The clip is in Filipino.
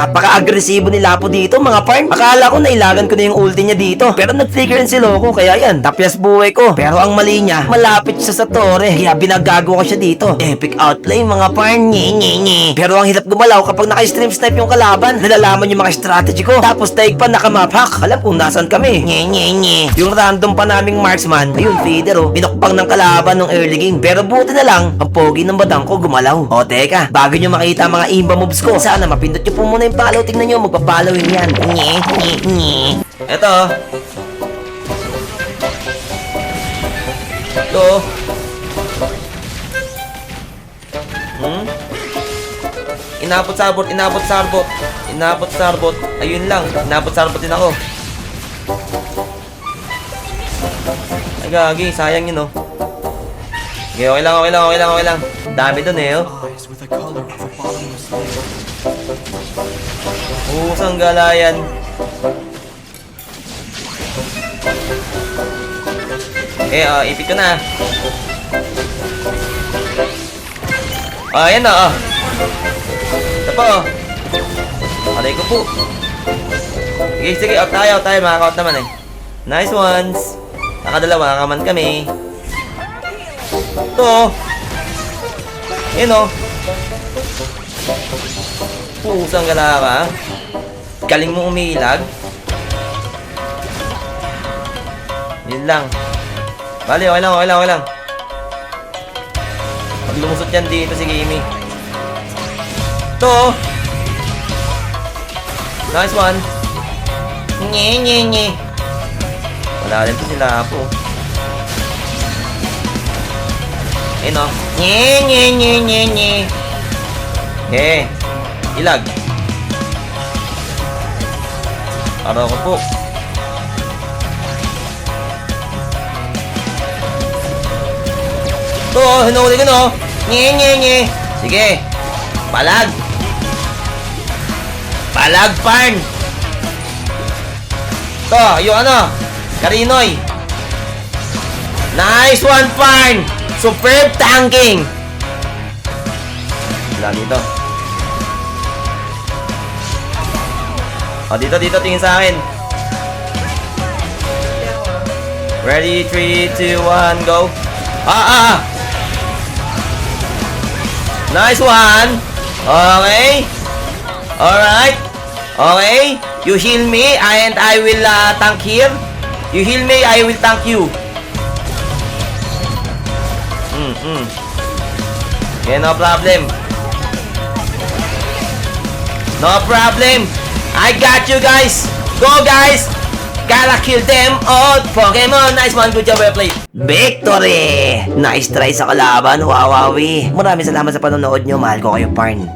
Napaka-agresibo ni Lapo dito mga parn. Akala ko nailagan ko na yung ulti niya dito. Pero nag-flicker si Loco kaya yan, tapyas buhay ko. Pero ang mali niya, malapit siya sa tore. Kaya binagago ko siya dito. Epic outplay mga parn. Nye, nye, nye. Pero ang hirap gumalaw kapag naka-stream snipe yung kalaban. Nalalaman yung mga strategy ko. Tapos taig pa nakamap hack. Alam kung nasan kami. Nye, nye, nye. Yung random pa naming marksman, ayun feeder oh. Binokpang ng kalaban ng early game. Pero buti na lang, ang pogi ng badang ko gumalaw. O teka, bago nyo makita mga imba moves ko, sana mapindot nyo po muna follow. Tingnan nyo, magpa-following yan. Nye, nye, nye. Eto. Ito. Hmm? Inabot sarbot, inabot sarbot. Inabot sarbot. Ayun lang, inabot sarbot din ako. Ay gagi, sayang yun oh. Okay, okay lang, okay lang, okay lang, okay lang. Dami dun eh oh. Usang galayan. Eh, oh, ipit ko na. Oh, ayan na, oh. Ito pa, oh. Alay ko po. Sige, sige, out tayo, out tayo. Makaka-out naman eh. Nice ones. Nakadalawa, nakaman kami. Ito, oh. Ayan, oh. Pusang gala ka. Galing mo umilag. Yun lang. Bali, okay lang, okay lang, okay lang. Pag lumusot yan dito si Kimi. Ito. oh. Nice one. Nye, nye, nye. Wala rin to sila po. Ayun o. Nye, nye, nye, nye, nye. Eh. Ilag. Araw ko po. Ito, oh, hinuli ko no. Nye, nye, nye. Sige. Palag. Palag, parn. Ito, yung ano. Karinoy. Nice one, parn. Superb tanking. Wala dito. O, dito, dito, tingin sa akin. Ready, 3, 2, 1, go. Ah, ah, ah. Nice one. Okay. Alright. Okay. You heal me and I will uh, tank here. You heal me, I will tank you. Mm, mm. Okay, no problem. No problem. I got you guys. Go guys. Gotta kill them all. Pokemon, nice one. Good job, well. Victory! Nice try sa kalaban, Wawawi. Maraming salamat sa panonood nyo. Mahal ko kayo, Parn.